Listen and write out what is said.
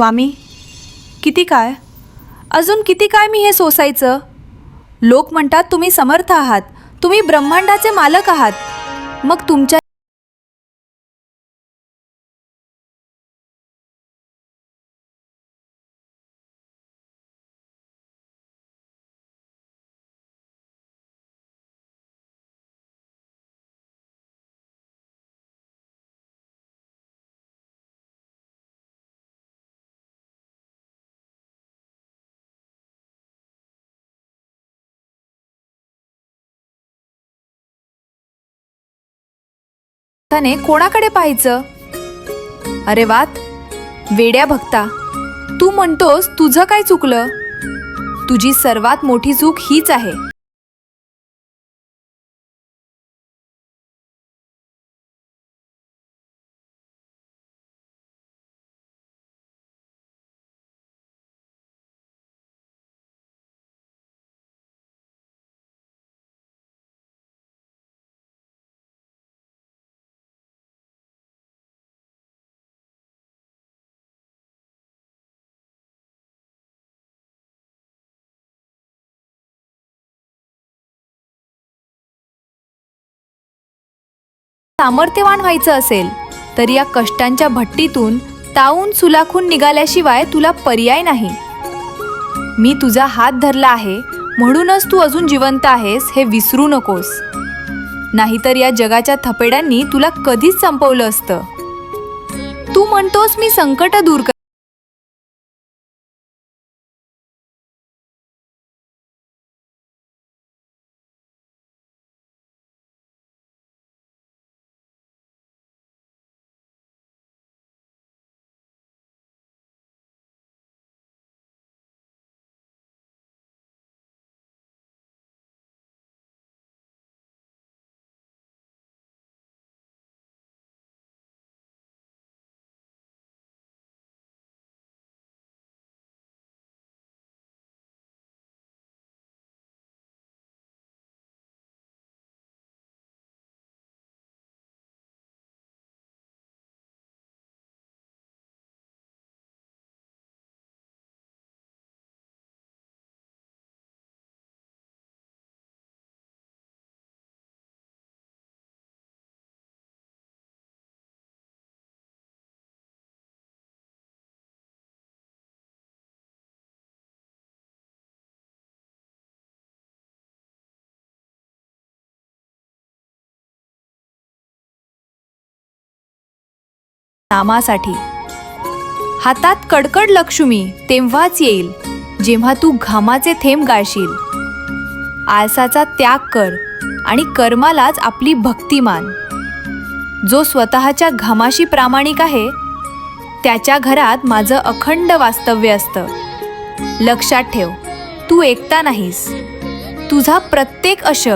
स्वामी किती काय? अजून किती काय मी हे सोसायचं? लोक म्हणतात तुम्ही समर्थ आहात तुम्ही ब्रह्मांडाचे मालक आहात. मग तुमच्या त्याने कोणाकडे पाहायचं? अरे वात वेड्या भक्ता तू म्हणतोस तुझं काय चुकलं? तुझी सर्वात मोठी चूक हीच आहे. सामर्थ्यवान व्हायचं असेल तर या कष्टांच्या भट्टीतून तावून सुलाखून निघाल्याशिवाय तुला पर्याय नाही. मी तुझा हात धरला आहे म्हणूनच तू अजून जिवंत आहेस हे विसरू नकोस. नाहीतर या जगाच्या थपेड्यांनी तुला कधीच संपवलं असतं. तू म्हणतोस मी संकट दूर नामासाठी हातात कडकड लक्ष्मी तेव्हाच येईल जेव्हा तू घामाचे थेंब गाळशील. आळसाचा त्याग कर आणि कर्मालाच आपली भक्ती मान. जो स्वतःच्या घामाशी प्रामाणिक आहे त्याच्या घरात माझं अखंड वास्तव्य असतं. लक्षात ठेव तू एकटा नाहीस. तुझा प्रत्येक अश